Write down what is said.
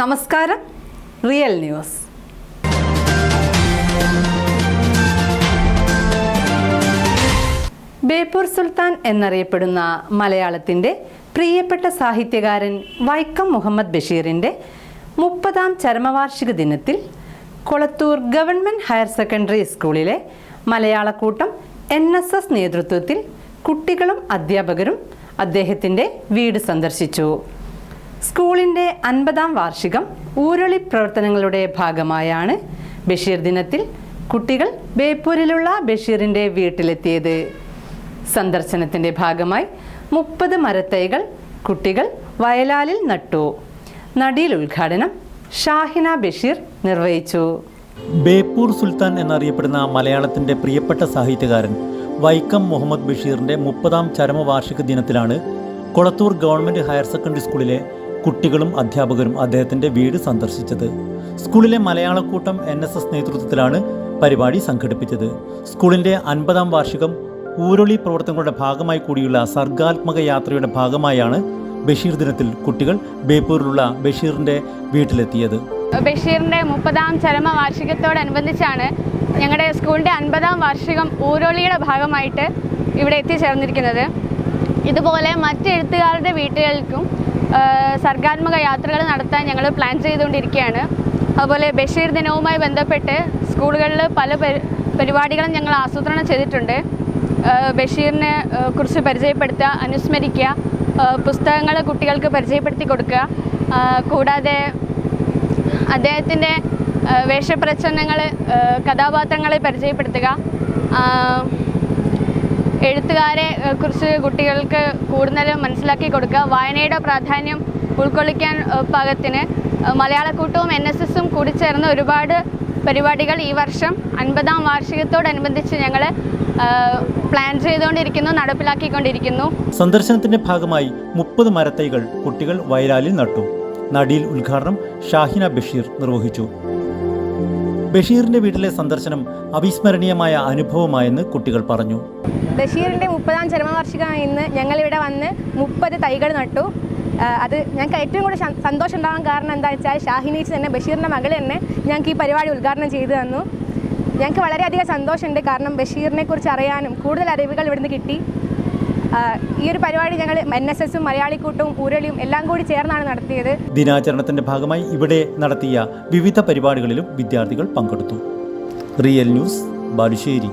നമസ്കാരം. Real news. Beypore Sultan എന്നറിയപ്പെടുന്ന മലയാളത്തിന്റെ പ്രിയപ്പെട്ട സാഹിത്യകാരൻ വൈക്കം മുഹമ്മദ് ബഷീറിന്റെ മുപ്പതാം ചരമവാർഷിക ദിനത്തിൽ കൊളത്തൂർ ഗവൺമെന്റ് ഹയർ സെക്കൻഡറി സ്കൂളിലെ മലയാളക്കൂട്ടം എൻ എസ് എസ് നേതൃത്വത്തിൽ കുട്ടികളും അധ്യാപകരും അദ്ദേഹത്തിന്റെ വീട് സന്ദർശിച്ചു. സ്കൂളിന്റെ അൻപതാം വാർഷികം ഊരളി പ്രവർത്തനങ്ങളുടെ ഭാഗമായാണ് ബഷീർ ദിനത്തിൽ കുട്ടികൾ ബേപ്പൂരിലുള്ള ബഷീറിന്റെ വീട്ടിലെത്തിയത്. സന്ദർശനത്തിന്റെ ഭാഗമായി മുപ്പത് മരത്തൈകൾ കുട്ടികൾ വയലാലിൽ നട്ടു. നടിയിൽ ഉദ്ഘാടനം ഷാഹിന ബഷീർ നിർവഹിച്ചു. ബേപ്പൂർ സുൽത്താൻ എന്നറിയപ്പെടുന്ന മലയാളത്തിന്റെ പ്രിയപ്പെട്ട സാഹിത്യകാരൻ വൈക്കം മുഹമ്മദ് ബഷീറിന്റെ മുപ്പതാം ചരമവാർഷിക ദിനത്തിലാണ് കൊളത്തൂർ ഗവൺമെന്റ് ഹയർ സെക്കൻഡറി സ്കൂളിലെ കുട്ടികളും അധ്യാപകരും അദ്ദേഹത്തിന്റെ വീട് സന്ദർശിച്ചത്. സ്കൂളിലെ മലയാളക്കൂട്ടം എൻ എസ് എസ് നേതൃത്വത്തിലാണ് പരിപാടി സംഘടിപ്പിച്ചത്. സ്കൂളിന്റെ അൻപതാം വാർഷികം ഊരൊളി പ്രവർത്തനങ്ങളുടെ ഭാഗമായി കൂടിയുള്ള സർഗാത്മക യാത്രയുടെ ഭാഗമായാണ് ബഷീർ ദിനത്തിൽ കുട്ടികൾ ബേപ്പൂരിലുള്ള ബഷീറിന്റെ വീട്ടിലെത്തിയത്. ബഷീറിന്റെ മുപ്പതാം ചരമ വാർഷികത്തോടനുബന്ധിച്ചാണ് ഞങ്ങളുടെ സ്കൂളിന്റെ അൻപതാം വാർഷികം ഊരോളിയുടെ ഭാഗമായിട്ട് ഇവിടെ എത്തിച്ചേർന്നിരിക്കുന്നത്. ഇതുപോലെ മറ്റെഴുത്തുകാരുടെ വീട്ടുകൾക്കും സർഗാത്മക യാത്രകൾ നടത്താൻ ഞങ്ങൾ പ്ലാൻ ചെയ്തുകൊണ്ടിരിക്കുകയാണ്. അതുപോലെ ബഷീർ ദിനവുമായി ബന്ധപ്പെട്ട് സ്കൂളുകളിൽ പല പരിപാടികളും ഞങ്ങൾ ആസൂത്രണം ചെയ്തിട്ടുണ്ട്. ബഷീറിനെ കുറിച്ച് പരിചയപ്പെടുത്തുക അനുസ്മരിക്കുക പുസ്തകങ്ങൾ കുട്ടികൾക്ക് പരിചയപ്പെടുത്തി കൊടുക്കുക കൂടാതെ അദ്ദേഹത്തിന്റെ വേഷപ്രച്ഛന്നങ്ങൾ കഥാപാത്രങ്ങളെ പരിചയപ്പെടുത്തുക എഴുത്തുകാരെ കുറിച്ച് കുട്ടികൾക്ക് കൂടുതൽ മനസ്സിലാക്കി കൊടുക്കുക. വായനയുടെ പ്രാധാന്യം ഉൾക്കൊള്ളിക്കാൻ പാകത്തിന് മലയാളക്കൂട്ടവും എൻ എസ് എസും കൂടി ചേർന്ന ഒരുപാട് പരിപാടികൾ ഈ വർഷം അൻപതാം വാർഷികത്തോടനുബന്ധിച്ച് ഞങ്ങൾ പ്ലാൻ ചെയ്തുകൊണ്ടിരിക്കുന്നു നടപ്പിലാക്കിക്കൊണ്ടിരിക്കുന്നു. സന്ദർശനത്തിന്റെ ഭാഗമായി മുപ്പത് മരത്തൈകൾ കുട്ടികൾ വയലാലിൽ നട്ടു. നടിയിൽ ഉദ്ഘാടനം ഷാഹിന ബഷീർ നിർവഹിച്ചു. ബഷീറിന്റെ വീട്ടിലെ സന്ദർശനം അവിസ്മരണീയമായ അനുഭവമായെന്ന് കുട്ടികൾ പറഞ്ഞു. ബഷീറിന്റെ മുപ്പതാം ചരമവാർഷികമായ ഇന്ന് ഞങ്ങളിവിടെ വന്ന് മുപ്പത് തൈകൾ നട്ടു. അത് ഞങ്ങൾക്ക് ഏറ്റവും കൂടുതൽ സന്തോഷം ഉണ്ടാകാൻ കാരണം എന്താ വെച്ചാൽ ഷാഹിനീച്ച് തന്നെ ബഷീറിന്റെ മകൾ തന്നെ ഞങ്ങൾക്ക് ഈ പരിപാടി ഉദ്ഘാടനം ചെയ്തു തന്നു. ഞങ്ങൾക്ക് വളരെയധികം സന്തോഷമുണ്ട്. കാരണം ബഷീറിനെ കുറിച്ച് അറിയാനും കൂടുതൽ അറിവുകൾ ഇവിടുന്ന് കിട്ടി. ഈ ഒരു പരിപാടി ഞങ്ങൾ എൻ എസ് എസും മലയാളിക്കൂട്ടവും ഊരളിയും എല്ലാം കൂടി ചേർന്നാണ് നടത്തിയത്. ദിനാചരണത്തിന്റെ ഭാഗമായി ഇവിടെ നടത്തിയ വിവിധ പരിപാടികളിലും വിദ്യാർത്ഥികൾ പങ്കെടുത്തു. Real news Balussery.